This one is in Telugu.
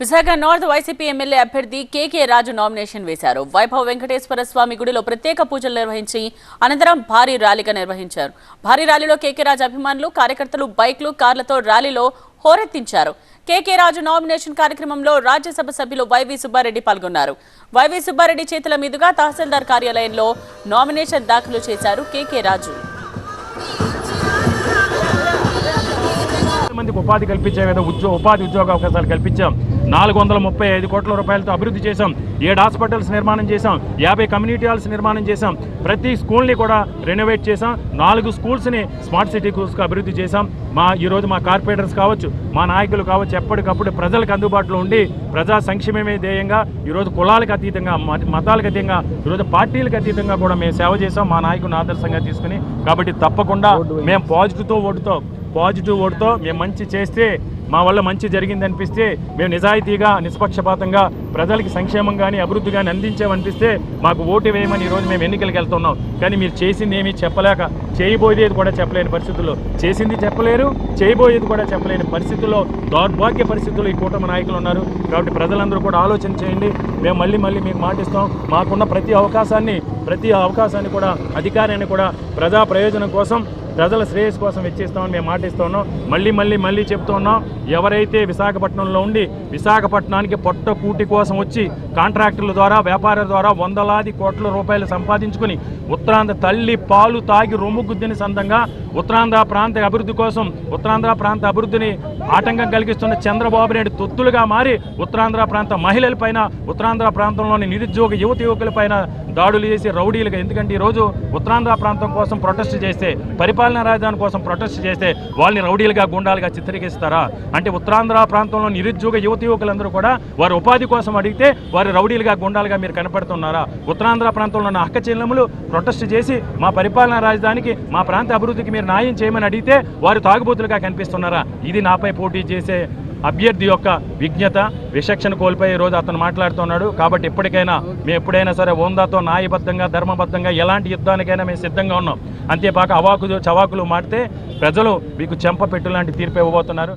విశాఖ నార్త్ వైసీపీ ఎమ్మెల్యే అభ్యర్థి కేకే రాజు నామినేషన్ వేశారు. వైభవ్ వెంకటేశ్వర స్వామి గుడిలో ప్రత్యేక పూజలు నిర్వహించి అనంతరం భారీ ర్యాలీగా నిర్వహించారు. భారీ ర్యాలీలో కేకే రాజు అభిమానులు కార్యకర్తలు బైక్లు కార్లతో ర్యాలీలో హోరెత్తించారు. కేకే రాజు నామినేషన్ కార్యక్రమంలో రాజ్యసభ సభ్యులు వైవి సుబ్బారెడ్డి పాల్గొన్నారు. వైవి సుబ్బారెడ్డి చేతుల మీదుగా తహసీల్దార్ కార్యాలయంలో నామినేషన్ దాఖలు చేశారు కేకే రాజు. మందికి ఉపాధి కల్పించే విధంగా ఉద్యోగ ఉపాధి ఉద్యోగ అవకాశాలు కల్పించాం. నాలుగు వందల ముప్పై ఐదు కోట్ల రూపాయలతో అభివృద్ధి చేశాం. ఏడు హాస్పిటల్స్ నిర్మాణం చేశాం. యాభై కమ్యూనిటీ హాల్స్ నిర్మాణం చేశాం. ప్రతి స్కూల్ని కూడా రెనోవేట్ చేశాం. నాలుగు స్కూల్స్ని స్మార్ట్ సిటీ స్కూల్స్గా అభివృద్ధి చేశాం. మా ఈరోజు మా కార్పొరేటర్స్ కావచ్చు మా నాయకులు కావచ్చు ఎప్పటికప్పుడు ప్రజలకు అందుబాటులో ఉండి ప్రజా సంక్షేమమే ధ్యేయంగా ఈరోజు కులాలకు అతీతంగా మత- మతాలకు అతీతంగా ఈరోజు పార్టీలకు అతీతంగా కూడా మేము సేవ చేసాం మా నాయకుని ఆదర్శంగా తీసుకుని కాబట్టి తప్పకుండా మేము పాజిటివ్తో ఓటుతో పాజిటివ్ ఓటుతో మేము మంచి చేస్తే మా వల్ల మంచి జరిగింది అనిపిస్తే మేము నిజాయితీగా నిష్పక్షపాతంగా ప్రజలకి సంక్షేమం కానీ అభివృద్ధి కానీ అందించామనిపిస్తే మాకు ఓటు వేయమని ఈరోజు మేము ఎన్నికలకు వెళ్తున్నాం. కానీ మీరు చేసింది ఏమీ చెప్పలేక చేయబోయేది కూడా చెప్పలేని పరిస్థితుల్లో. చేసింది చెప్పలేరు చేయబోయేది కూడా చెప్పలేని పరిస్థితుల్లో దౌర్భాగ్య పరిస్థితుల్లో ఈ కూటమి నాయకులు ఉన్నారు. కాబట్టి ప్రజలందరూ కూడా ఆలోచన చేయండి. మేము మళ్ళీ మళ్ళీ మీకు మాటిస్తాం మాకున్న ప్రతి అవకాశాన్ని ప్రతి అవకాశాన్ని కూడా అధికారాన్ని కూడా ప్రజా ప్రయోజనం కోసం ప్రజల శ్రేయస్సు కోసం వెచ్చిస్తామని మేము మాటిస్తూ ఉన్నాం మళ్ళీ మళ్ళీ మళ్ళీ చెప్తూ ఉన్నాం ఎవరైతే విశాఖపట్నంలో ఉండి విశాఖపట్నానికి పొట్ట కూటి కోసం వచ్చి కాంట్రాక్టర్ల ద్వారా వ్యాపారుల ద్వారా వందలాది కోట్ల రూపాయలు సంపాదించుకుని ఉత్తరాంధ్ర తల్లి పాలు తాగి రొమ్ము గుద్దిన సందంగా ఉత్తరాంధ్ర ప్రాంత అభివృద్ధి కోసం ఉత్తరాంధ్ర ప్రాంత అభివృద్ధిని ఆటంకం కలిగిస్తున్న చంద్రబాబు నాయుడు తొత్తులుగా మారి ఉత్తరాంధ్ర ప్రాంత మహిళలపైన ఉత్తరాంధ్ర ప్రాంతంలోని నిరుద్యోగ యువత యువకులపైన దాడులు చేసి రౌడీలుగా ఎందుకంటే ఈరోజు ఉత్తరాంధ్ర ప్రాంతం కోసం ప్రొటెస్ట్ చేస్తే పరిపాలనా రాజధాని కోసం ప్రొటెస్ట్ చేస్తే వాళ్ళని రౌడీలుగా గుండాలుగా చిత్రీకరిస్తారా? అంటే ఉత్తరాంధ్ర ప్రాంతంలో నిరుద్యోగ యువత యువకులందరూ కూడా వారి ఉపాధి కోసం అడిగితే వారి రౌడీలుగా గుండాలుగా మీరు కనపడుతున్నారా? ఉత్తరాంధ్ర ప్రాంతంలో ఉన్న అక్క చెల్లెములు ప్రొటెస్ట్ చేసి మా పరిపాలనా రాజధానికి మా ప్రాంత అభివృద్ధికి మీరు న్యాయం చేయమని అడిగితే వారు తాగుబోతులుగా కనిపిస్తున్నారా? ఇది నాపై పోటీ చేసే అభ్యర్థి యొక్క విజ్ఞత విశక్షణ కోల్పోయి రోజు అతను మాట్లాడుతున్నాడు. కాబట్టి ఎప్పటికైనా మేము ఎప్పుడైనా సరే ఓందాతో న్యాయబద్ధంగా ధర్మబద్ధంగా ఎలాంటి యుద్ధానికైనా మేము సిద్ధంగా ఉన్నాం. అంతేపాక అవాకులు చవాకులు మాడితే ప్రజలు మీకు చెంప పెట్టు లాంటి తీర్పు ఇవ్వబోతున్నారు.